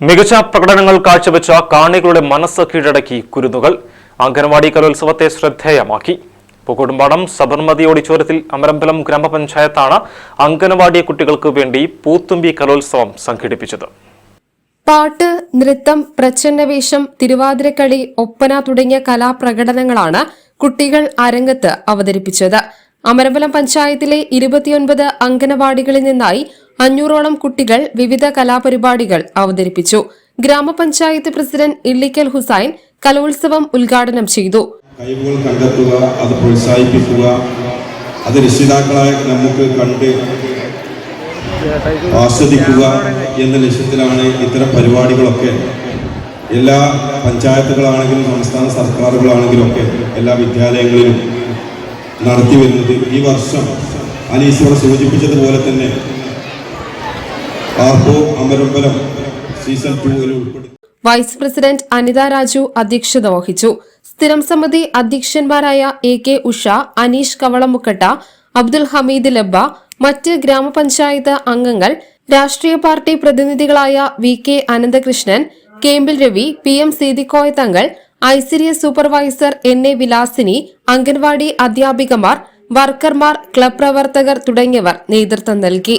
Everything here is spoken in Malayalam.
മികച്ച പ്രകടനങ്ങൾ കാഴ്ചവെച്ച കാണികളുടെ മനസ്സ് കീഴടക്കി കുരുന്നുകൾ അംഗനവാടി കലോത്സവത്തെ ശ്രദ്ധേയമാക്കി. പൂക്കോട്ടുംപാടം സബർമതി ഓഡിറ്റോറിയത്തിൽ അമരമ്പലം ഗ്രാമപഞ്ചായത്താണ് അംഗനവാടി കുട്ടികൾക്ക് വേണ്ടി പൂത്തുമ്പി കലോത്സവം സംഘടിപ്പിച്ചത്. പാട്ട് നൃത്തം പ്രച്ഛന്നവേഷം തിരുവാതിരക്കളി ഒപ്പന തുടങ്ങിയ കലാപ്രകടനങ്ങളാണ് കുട്ടികൾ അരങ്ങത്ത് അവതരിപ്പിച്ചത്. അമരമ്പലം പഞ്ചായത്തിലെ ഇരുപത്തിയൊൻപത് അംഗനവാടികളിൽ നിന്നായി അഞ്ഞൂറോളം കുട്ടികൾ വിവിധ കലാപരിപാടികൾ അവതരിപ്പിച്ചു. ഗ്രാമപഞ്ചായത്ത് പ്രസിഡന്റ് ഇള്ളിക്കൽ ഹുസൈൻ കലോത്സവം ഉദ്ഘാടനം ചെയ്തു. കഴിവുകൾ കണ്ടെത്തുക അത് പ്രോത്സാഹിപ്പിക്കുക. അത് രക്ഷിതാക്കളായ നമുക്ക് കണ്ട് ആസ്വദിക്കുക എന്ന ലക്ഷ്യത്തിലാണ് ഇത്തരം പരിപാടികളൊക്കെ. എല്ലാ പഞ്ചായത്തുകളാണെങ്കിലും സംസ്ഥാന സർക്കാരുകളാണെങ്കിലും ഒക്കെ എല്ലാ വിദ്യാലയങ്ങളിലും നടത്തി വരുന്നത്. ഈ വർഷം അനീശ്വർ സൂചിപ്പിച്ചതുപോലെ തന്നെ season vice president Anitha Raju അധ്യക്ഷത വഹിച്ചു. സ്ഥിരം സമിതി അധ്യക്ഷന്മാരായ എ കെ ഉഷ അനീഷ് കവളമുക്കട്ട അബ്ദുൽ ഹമീദ് ലബ്ബ മറ്റ് ഗ്രാമപഞ്ചായത്ത് അംഗങ്ങൾ രാഷ്ട്രീയ party പ്രതിനിധികളായ V K Ananthakrishnan Kempil Ravi P M Seethikoya Thangal ഐസിരിയ supervisor N A Vilasini anganwadi അധ്യാപികമാർ വർക്കർമാർ ക്ലബ് പ്രവർത്തകർ തുടങ്ങിയവർ നേതൃത്വം നൽകി.